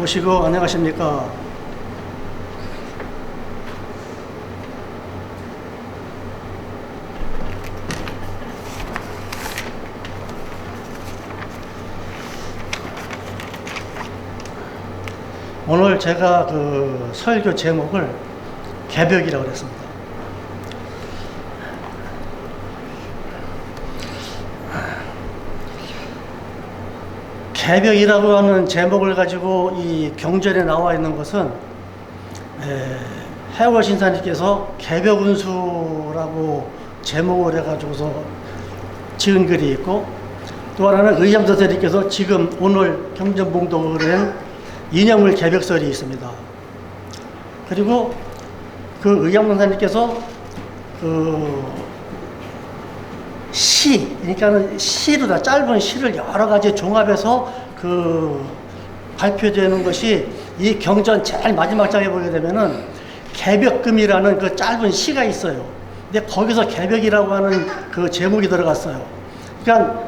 오시고 안녕하십니까. 오늘 제가 그 설교 제목을 개벽이라고 그랬습니다. 개벽이라고 하는 제목을 가지고 이 경전에 나와 있는 것은 에, 해월 신사님께서 개벽운수라고 제목을 해가지고서 지은 글이 있고 또 하나는 의장서사님께서 지금 오늘 경전봉독을 한 이념을 개벽설이 있습니다. 그리고 그 의장선사님께서 그 시, 그러니까는 시로다 짧은 시를 여러 가지 종합해서 그 발표되는 것이 이 경전 제일 마지막 장에 보게 되면은 개벽금이라는 그 짧은 시가 있어요. 근데 거기서 개벽이라고 하는 그 제목이 들어갔어요. 그러니까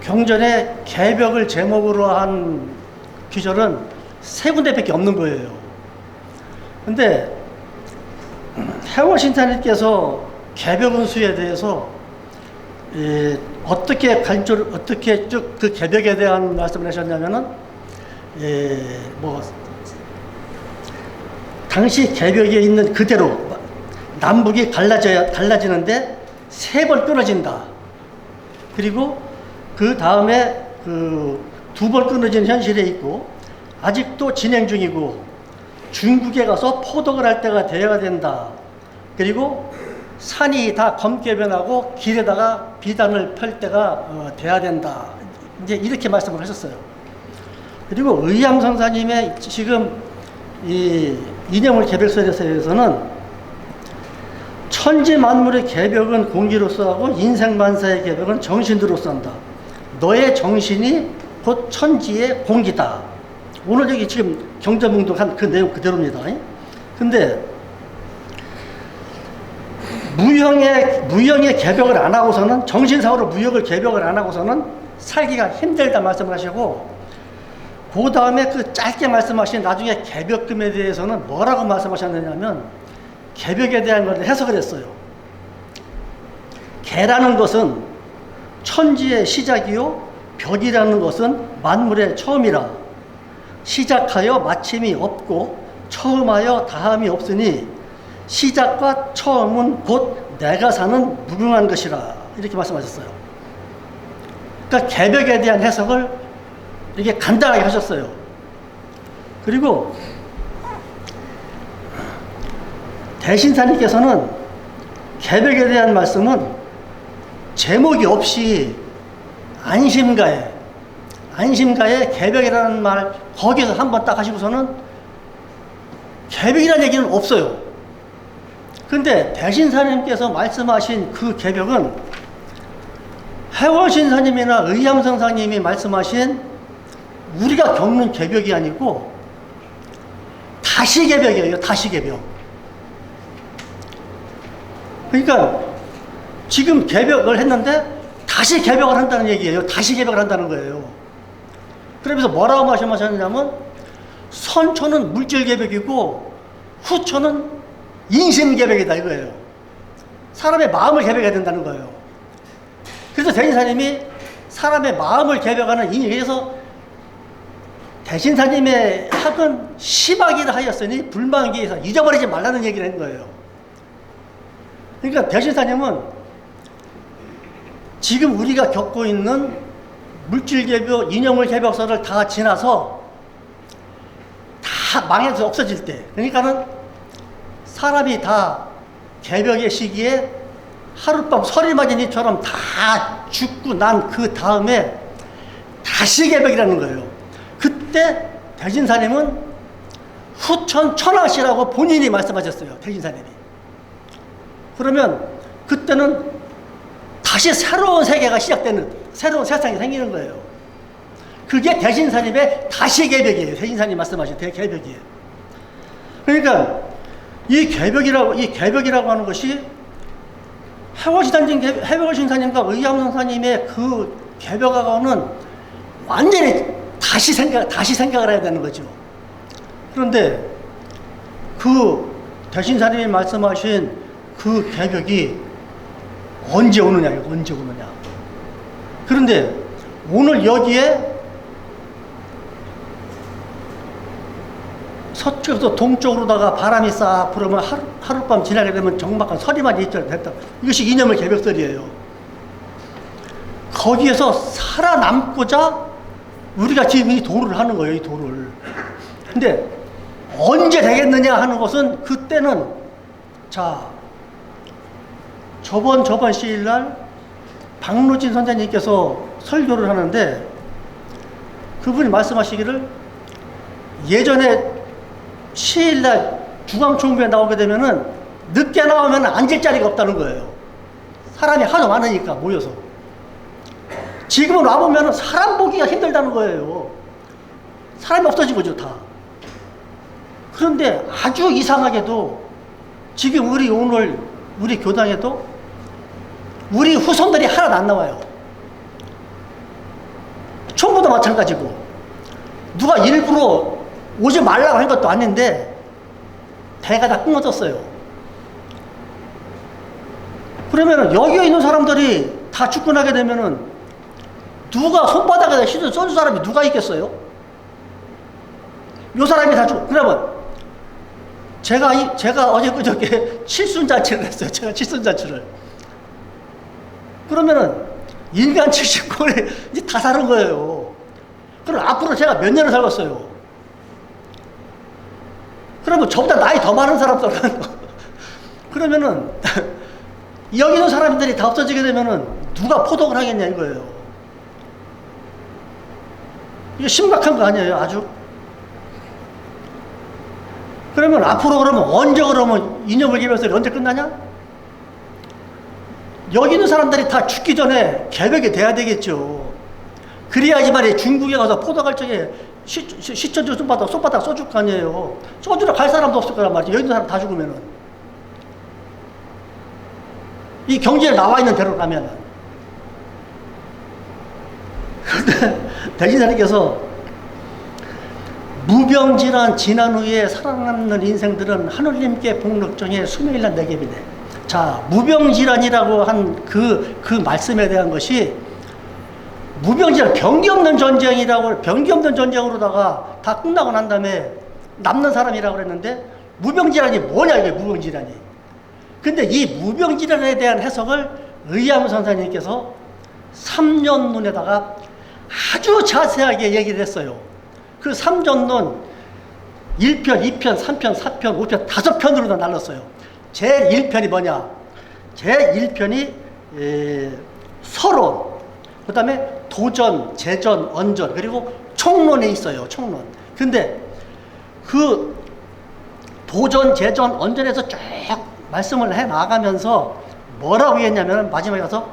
경전에 개벽을 제목으로 한 기절은 세 군데밖에 없는 거예요. 근데 해월신사님께서 개벽운수에 대해서 예, 어떻게 간절 어떻게 쭉 그 개벽에 대한 말씀을 하셨냐면은 예, 뭐 당시 개벽에 있는 그대로 남북이 갈라져야 갈라지는데 세 번 끊어진다. 그리고 그 다음에 그 두 번 끊어진 현실에 있고 아직도 진행 중이고 중국에 가서 포독을 할 때가 되어야 된다. 그리고 산이 다 검게 변하고 길에다가 비단을 펼 때가 어, 돼야 된다. 이제 이렇게 말씀을 하셨어요. 그리고 의양 성사님의 지금 이 이념을 개벽설에서는 천지 만물의 개벽은 공기로서 하고 인생 만사의 개벽은 정신으로서 한다. 너의 정신이 곧 천지의 공기다. 오늘 여기 지금 경제문독한 그 내용 그대로입니다. 근데 무형의 무형의 개벽을 안 하고서는 정신상으로 무형을 개벽을 안 하고서는 살기가 힘들다 말씀을 하시고 그 다음에 그 짧게 말씀하신 나중에 개벽금에 대해서는 뭐라고 말씀하셨느냐면 개벽에 대한 걸 해석을 했어요. 개라는 것은 천지의 시작이요 벽이라는 것은 만물의 처음이라 시작하여 마침이 없고 처음하여 다함이 없으니 시작과 처음은 곧 내가 사는 무궁한 것이라 이렇게 말씀하셨어요. 그러니까 개벽에 대한 해석을 이렇게 간단하게 하셨어요. 그리고 대신사님께서는 개벽에 대한 말씀은 제목이 없이 안심가에 안심가에 개벽이라는 말 거기서 한 번 딱 하시고서는 개벽이라는 얘기는 없어요. 근데 대신사님께서 말씀하신 그 개벽은 해월신사님이나 의향성사님이 말씀하신 우리가 겪는 개벽이 아니고 다시 개벽이에요. 다시 개벽. 그러니까 지금 개벽을 했는데 다시 개벽을 한다는 얘기예요. 다시 개벽을 한다는 거예요. 그러면서 뭐라고 말씀하셨냐면 선초는 물질 개벽이고 후초는 인심 개벽이다 이거예요. 사람의 마음을 개벽해야 된다는 거예요. 그래서 대신사님이 사람의 마음을 개벽하는 이에서 대신사님의 학은 시박이라 하였으니 불만기에서 잊어버리지 말라는 얘기를 한 거예요. 그러니까 대신사님은 지금 우리가 겪고 있는 물질 개벽, 인형물 개벽설을 다 지나서 다 망해서 없어질 때, 그러니까는 사람이 다 개벽의 시기에 하룻밤 설이 맞은 이처럼 다 죽고 난 그 다음에 다시 개벽이라는 거예요. 그때 대진사님은 후천 천하시라고 본인이 말씀하셨어요. 대진사님이. 그러면 그때는 다시 새로운 세계가 시작되는 새로운 세상이 생기는 거예요. 그게 대신사님의 다시 개벽이에요. 대신사님 말씀하신 대개벽이에요. 그러니까 이 개벽이라고 이 개벽이라고 하는 것이 해월시단진 해월신사님과 의암선사님의 그 개벽하고는 완전히 다시 생각 다시 생각을 해야 되는 거죠. 그런데 그 대신사님이 말씀하신 그 개벽이 언제 오느냐, 언제 오느냐. 그런데 오늘 여기에 서쪽에서 동쪽으로다가 바람이 싹 불으면 하루, 하룻밤 지나게 되면 정막한 서리만 있잖아 됐다. 이것이 이념의 개벽설이에요. 거기에서 살아남고자 우리가 지금 이 도를 하는 거예요, 이 도를. 근데 언제 되겠느냐 하는 것은 그때는 자 저번 저번 시일 날 박노진 선생님께서 설교를 하는데 그분이 말씀하시기를 예전에 시일날 중앙총회에 나오게 되면은 늦게 나오면 앉을 자리가 없다는 거예요. 사람이 하도 많으니까 모여서. 지금은 와보면은 사람 보기가 힘들다는 거예요. 사람이 없어진 거죠, 다. 그런데 아주 이상하게도 지금 우리 오늘 우리 교당에도 우리 후손들이 하나도 안 나와요. 총부도 마찬가지고 누가 일부러 오지 말라고 한 것도 아닌데 대가 다 끊어졌어요. 그러면은 여기에 있는 사람들이 다 나게 되면은 누가 손바닥에다 시도 쏜 사람이 누가 있겠어요? 요 사람이 다 죽고 그러면 제가 이, 제가 어제 그저께 칠순잔치를 했어요. 제가 칠순잔치를. 그러면은 인간 70권에 이제 다 사는 거예요. 그럼 앞으로 제가 몇 년을 살겠어요? 그러면 저보다 나이 더 많은 사람들 그러면은 여기 있는 사람들이 다 없어지게 되면은 누가 포독을 하겠냐 이거예요. 이게 심각한 거 아니에요, 아주? 그러면 앞으로 그러면 언제 그러면 이념을 개별설이 언제 끝나냐? 여기 있는 사람들이 다 죽기 전에 개벽이 돼야 되겠죠. 그래야지만 중국에 가서 포도갈 적에 시, 시, 시천주 손바닥, 손바닥 써줄 거 아니에요. 써주러 갈 사람도 없을 거란 말이죠. 여기 있는 사람 다 죽으면은. 이 경제에 나와 있는 대로 가면은. 그런데 대신사님께서 무병질환 지난 후에 살아남는 인생들은 하늘님께 복록정에 수명일난 내geb이네. 자, 무병질환이라고 한 그, 그 말씀에 대한 것이 무병질환, 병기 없는 전쟁이라고, 병기 없는 전쟁으로다가 다 끝나고 난 다음에 남는 사람이라고 그랬는데 무병질환이 뭐냐, 이게 무병질환이. 근데 이 무병질환에 대한 해석을 의암 선생님께서 3년론에다가 아주 자세하게 얘기를 했어요. 그 3전론 1편, 2편, 3편, 4편, 5편, 5편으로 다 나눴어요. 제 1편이 뭐냐? 제 1편이 에, 서론, 그 다음에 도전, 재전, 언전, 그리고 총론에 있어요. 총론. 근데 그 도전, 재전, 언전에서 쭉 말씀을 해 나가면서 뭐라고 했냐면 마지막에 가서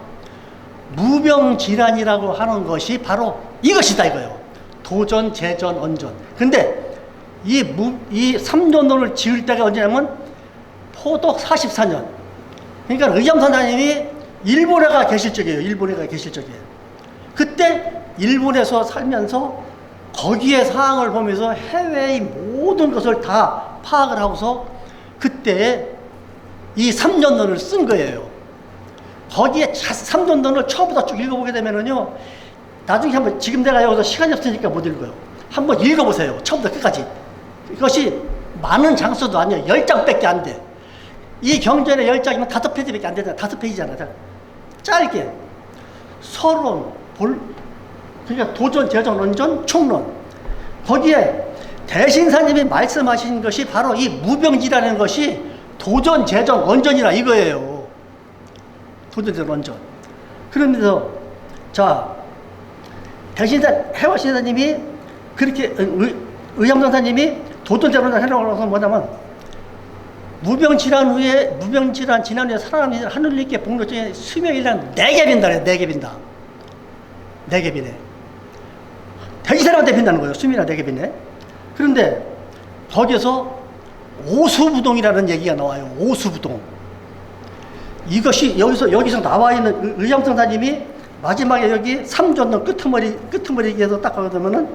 무병질환이라고 하는 것이 바로 이것이다 이거예요. 도전, 재전, 언전. 근데 이 무, 이 3전론을 지을 때가 언제냐면 포독 44년. 그러니까 의암 선생님이 일본에 가 계실 적이에요. 일본에 가 계실 적이에요. 그때 일본에서 살면서 거기에 상황을 보면서 해외의 모든 것을 다 파악을 하고서 그때 이 3년론을 쓴 거예요. 거기에 3년론을 처음부터 쭉 읽어보게 되면은요, 나중에 한번, 지금 내가 여기서 시간이 없으니까 못 읽어요. 한번 읽어보세요. 처음부터 끝까지. 이것이 많은 장수도 아니에요. 10장 밖에 안 돼. 이 경전의 10장이면 다섯 페이지밖에 안 되잖아. 다섯 페이지잖아. 짧게. 서론, 볼, 그러니까 도전, 재전, 원전, 총론. 거기에 대신사님이 말씀하신 것이 바로 이 무병지라는 것이 도전, 재전, 원전이라 이거예요. 도전, 재전, 원전. 그러면서, 자, 대신사, 해와 신사님이 그렇게, 의, 의암선사님이 도전, 재전, 원전 해놓고 서 뭐냐면, 무병질환 후에, 무병질환 지난 후에 살아남는 하늘님께 복록중에 수명이란 네 개 빈다, 그래, 네 개 빈다. 네개 비네. 돼지 사람한테 빈다는 거예요. 수미나 네개 빈네. 그런데 거기서 오수부동이라는 얘기가 나와요. 오수부동. 이것이 여기서 여기서 나와 있는 의장성 사님이 마지막에 여기 삼전동 끄트머리 끄트머리에서 딱 가보면은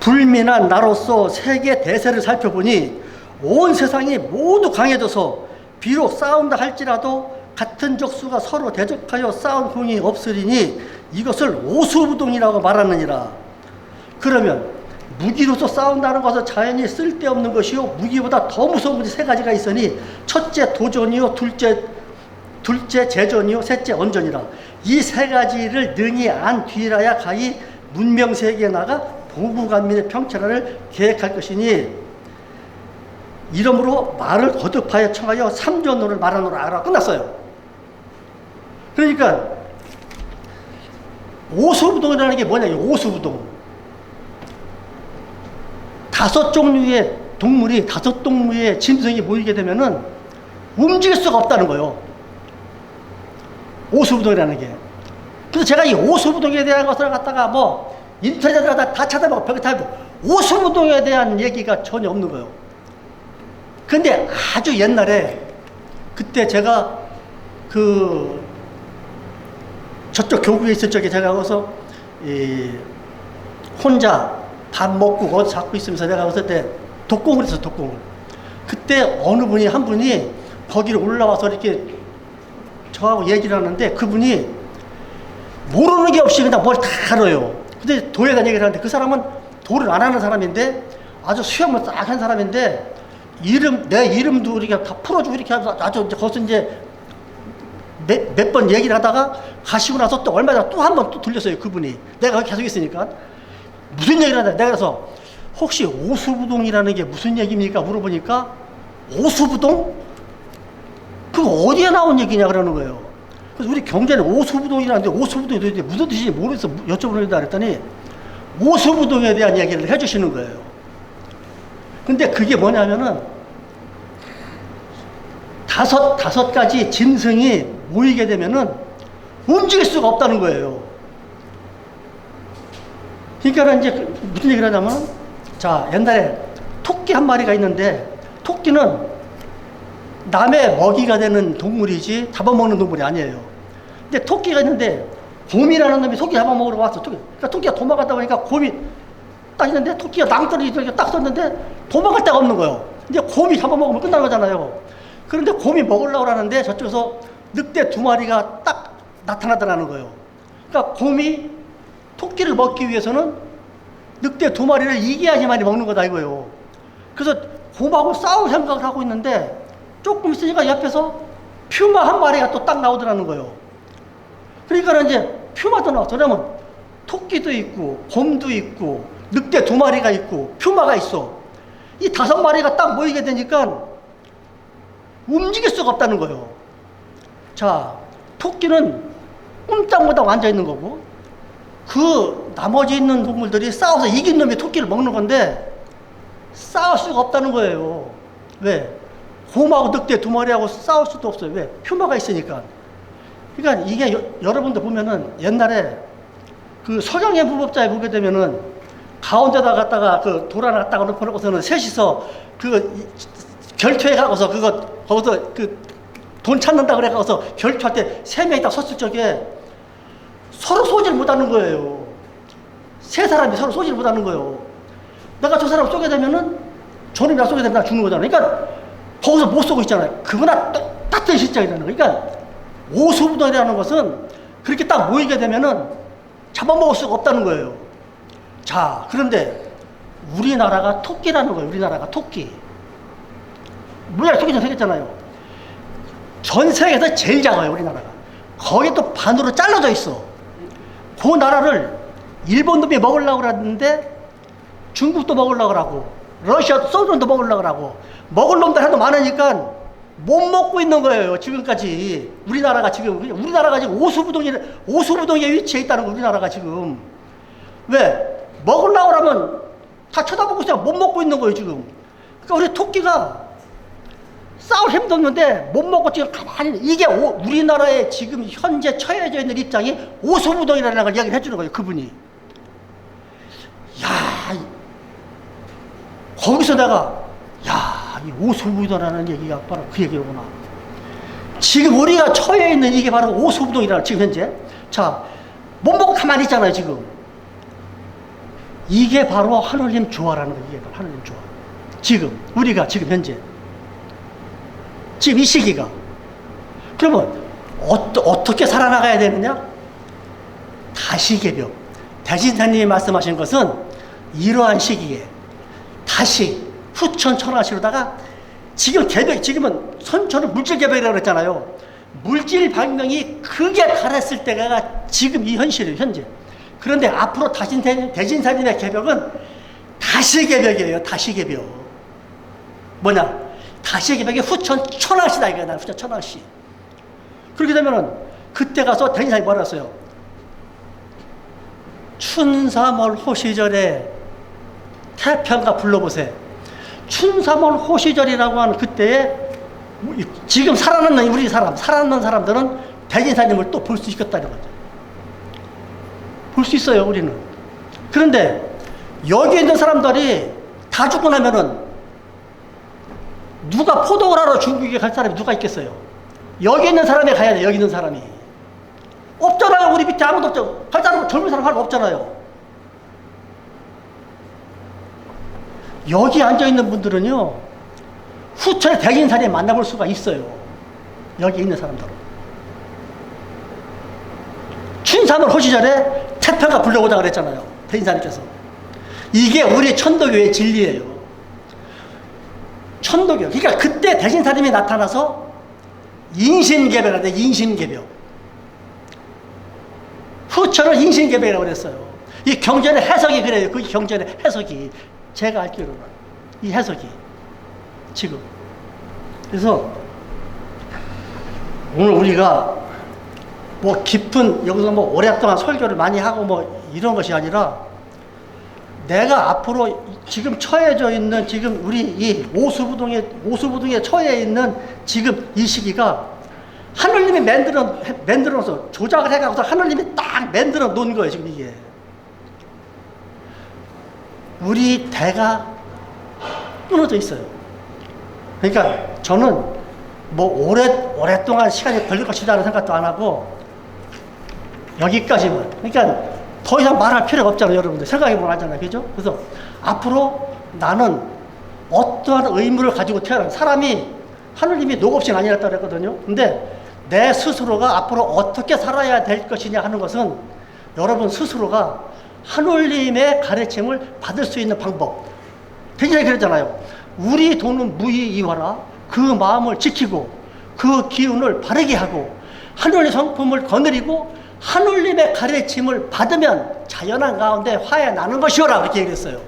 불민한 나로서 세계 대세를 살펴보니 온 세상이 모두 강해져서 비록 싸운다 할지라도 같은 적수가 서로 대적하여 싸운 공이 없으리니 이것을 오수부동이라고 말하느니라. 그러면 무기로서 싸운다는 것은 자연히 쓸데없는 것이요 무기보다 더 무서운 것이 세 가지가 있으니 첫째 도전이요 둘째 둘째 재전이요 셋째 언전이라 이 세 가지를 능히 안 뒤라야 가히 문명 세계에 나가 보국안민의 평천을 계획할 것이니 이러므로 말을 거듭하여 청하여 삼전론을 말하노라 끝났어요. 그러니까 오수부동이라는 게 뭐냐? 이 오수부동. 다섯 종류의 동물이 다섯 동물의 짐승이 모이게 되면은 움직일 수가 없다는 거예요. 오수부동이라는 게. 그래서 제가 이 오수부동에 대한 것을 갖다가 뭐 인터넷에 다, 다 찾아보고 벽에 타고 오수부동에 대한 얘기가 전혀 없는 거예요. 근데 아주 옛날에 그때 제가 그 저쪽 교구에 있을 적에 제가 거기서 이 혼자 밥 먹고 거기서 잡고 있으면서 내가 거기서 때 독공을 했어 독공을. 그때 어느 분이 한 분이 거기를 올라와서 이렇게 저하고 얘기를 하는데 그분이 모르는 게 없이 그냥 뭘 다 알아요. 근데 도에 대한 얘기를 하는데 그 사람은 도를 안 하는 사람인데 아주 수영을 싹 한 사람인데 이름 내 이름도 이렇게 다 풀어주고 이렇게 하면서 아주 이제 거기서 이제 몇 번 얘기를 하다가 가시고 나서 또 얼마 전에 또 한 번 또 들렸어요 그분이. 내가 계속 있으니까. 무슨 얘기를 하냐? 내가 그래서 혹시 오수부동이라는 게 무슨 얘기입니까? 물어보니까 오수부동? 그거 어디에 나온 얘기냐 그러는 거예요. 그래서 우리 경제는 오수부동이라는데 오수부동이 도대체 무슨 뜻인지 모르겠어 여쭤보는다 그랬더니 오수부동에 대한 얘기를 해주시는 거예요. 근데 그게 뭐냐면은 다섯 다섯 가지 짐승이 모이게 되면은 움직일 수가 없다는 거예요. 그러니까 이제 그 무슨 얘기를 하냐면 자 옛날에 토끼 한 마리가 있는데 토끼는 남의 먹이가 되는 동물이지 잡아먹는 동물이 아니에요. 근데 토끼가 있는데 곰이라는 놈이 토끼 잡아먹으러 왔어. 토끼. 그러니까 토끼가 도망갔다 보니까 곰이 딱 있는데 토끼가 낭떠러지 딱 썼는데 도망갈 데가 없는 거예요. 근데 곰이 잡아먹으면 끝나는 거잖아요. 그런데 곰이 먹으려고 하는데 저쪽에서 늑대 두 마리가 딱 나타나더라는 거예요. 그러니까 곰이 토끼를 먹기 위해서는 늑대 두 마리를 이겨야지만이 먹는 거다 이거예요. 그래서 곰하고 싸울 생각을 하고 있는데 조금 있으니까 옆에서 퓨마 한 마리가 또 딱 나오더라는 거예요. 그러니까 이제 퓨마도 나왔어. 왜냐면 토끼도 있고 곰도 있고 늑대 두 마리가 있고 퓨마가 있어. 이 다섯 마리가 딱 모이게 되니까 움직일 수가 없다는 거예요. 자, 토끼는 꼼짝못하고 앉아 있는 거고, 그 나머지 있는 동물들이 싸워서 이긴 놈이 토끼를 먹는 건데, 싸울 수가 없다는 거예요. 왜? 곰하고 늑대 두 마리하고 싸울 수도 없어요. 왜? 퓨마가 있으니까. 그러니까 이게 여, 여러분들 보면은 옛날에 그 서경의 부법자에 보게 되면은 가운데다 갖다가 그돌 하나 갖다가 놓고서는 셋이서 그 이- 결투해 가고서 그거 거기서 그 돈 찾는다 그래 가서 결투할 때 세 명이 딱 섰을 적에 서로 소지를 못 하는 거예요. 세 사람이 서로 소지를 못 하는 거예요. 내가 저 사람 쏘게 되면은 저놈이 나 쏘게 되면 나 죽는 거잖아. 그러니까 거기서 못 쏘고 있잖아요. 그거나 똑같은 실정이라는 거. 그러니까 오수부동이라는 것은 그렇게 딱 모이게 되면은 잡아먹을 수가 없다는 거예요. 자, 그런데 우리나라가 토끼라는 거예요. 우리나라가 토끼. 우리나라 토끼처럼 생겼잖아요. 전 세계에서 제일 작아요, 우리나라가. 거기 또 반으로 잘라져 있어. 그 나라를 일본 놈이 먹으려고 그러는데 중국도 먹으려고 그러고 러시아도 소련도 먹으려고 그러고 먹을 놈들 하도 많으니까 못 먹고 있는 거예요, 지금까지. 우리나라가 지금, 우리나라가 지금 오수부동에, 오수부동에 위치해 있다는 거, 우리나라가 지금. 왜? 먹으려고 하면 다 쳐다보고 있어요. 못 먹고 있는 거예요, 지금. 그러니까 우리 토끼가 싸울 힘도 없는데 못 먹고 지금 가만히 있는 이게 오- 우리나라의 지금 현재 처해져 있는 입장이 오수부동이라는 걸 이야기를 해주는 거예요, 그분이. 야, 이- 거기서 내가 야, 이 오수부동이라는 얘기가 바로 그 얘기로구나. 지금 우리가 처해 있는 이게 바로 오수부동이라는 지금 현재. 자, 못 먹고 가만히 있잖아요, 지금. 이게 바로 하늘님 조화라는 거예요. 이게 바로 하늘님 조화. 지금 우리가 지금 현재 지금 이 시기가 그러면 어떠, 어떻게 살아나가야 되느냐? 다시 개벽. 대신사님이 말씀하신 것은 이러한 시기에 다시 후천 천하시로다가 지금 개벽, 지금은 선천은 물질 개벽이라고 그랬잖아요. 물질 방명이 크게 달했을 때가 지금 이 현실이에요, 현재. 그런데 앞으로 다신, 대신사님의 개벽은 다시 개벽이에요, 다시 개벽. 뭐냐? 다시 개벽이 후천 천하시다, 이거야, 후천 천하시. 그렇게 되면은 그때 가서 대신사님이 뭐라 했어요? 춘삼월 호시절에 태평가 불러보세요. 춘삼월 호시절이라고 하는 그때에 지금 살아남는 우리 사람, 살아남는 사람들은 대진사님을 또 볼 수 있겠다는 거죠. 볼 수 있어요, 우리는. 그런데 여기 있는 사람들이 다 죽고 나면은 누가 포도를 하러 중국에 갈 사람이 누가 있겠어요? 여기 있는 사람이 가야 돼, 여기 있는 사람이. 없잖아요, 우리 밑에 아무도 없죠. 갈 사람, 젊은 사람 하나 없잖아요. 여기 앉아있는 분들은요, 후천의 대진사에 만나볼 수가 있어요. 여기 있는 사람들은. 춘삼을 호시절에 태평가 불려오자 그랬잖아요. 대진사님께서. 이게 우리 천도교의 진리예요. 천도교. 그러니까 그때 대진사님이 나타나서 인신개벽을 돼, 인신개벽. 후천을 인신개벽이라고 그랬어요. 이 경전의 해석이 그래요. 그 경전의 해석이. 제가 알기로는. 이 해석이. 지금. 그래서 오늘 우리가 뭐 깊은 여기서 뭐 오랫동안 설교를 많이 하고 뭐 이런 것이 아니라 내가 앞으로 지금 처해져 있는 지금 우리 이 오수부동에 오수부동에 처해 있는 지금 이 시기가 하늘님이 만들어 만들어서 조작을 해가지고 하늘님이 딱 만들어 놓은 거예요 지금 이게 우리 대가 끊어져 있어요. 그러니까 저는 뭐 오래 오랫동안 시간이 걸릴 것이라는 생각도 안 하고 여기까지만. 그러니까 더 이상 말할 필요가 없잖아요, 여러분들. 생각해보면 알잖아요, 그죠? 그래서 앞으로 나는 어떠한 의무를 가지고 태어난 사람이 하느님이 녹없이는 아니었다고 그랬거든요. 근데 내 스스로가 앞으로 어떻게 살아야 될 것이냐 하는 것은 여러분 스스로가 하늘님의 가르침을 받을 수 있는 방법. 굉장히 그랬잖아요. 우리 돈은 무이이와라. 그 마음을 지키고 그 기운을 바르게 하고 하늘의 성품을 거느리고 하늘님의 가르침을 받으면 자연한 가운데 화해 나는 것이오라 그렇게 얘기했어요.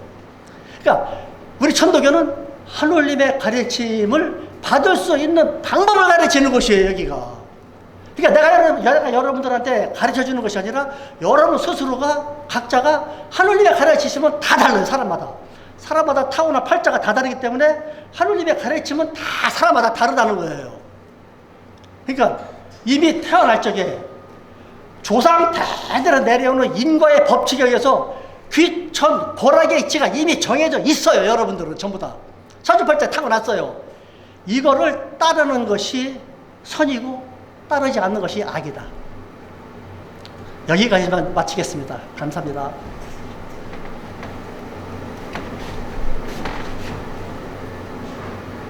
그러니까 우리 천도교는 하늘님의 가르침을 받을 수 있는 방법을 가르치는 것이에요 여기가. 그러니까 내가, 내가 여러분들한테 가르쳐 주는 것이 아니라 여러분 스스로가 각자가 하늘님의 가르치시면 다 달라요 사람마다. 사람마다 타고나 팔자가 다 다르기 때문에 하늘님의 가르침은 다 사람마다 다르다는 거예요. 그러니까 이미 태어날 적에 조상 대대로 내려오는 인과의 법칙에 의해서 귀천 보락의 이치가 이미 정해져 있어요. 여러분들은 전부 다. 사주팔자 타고났어요. 이거를 따르는 것이 선이고 따르지 않는 것이 악이다. 여기까지만 마치겠습니다. 감사합니다.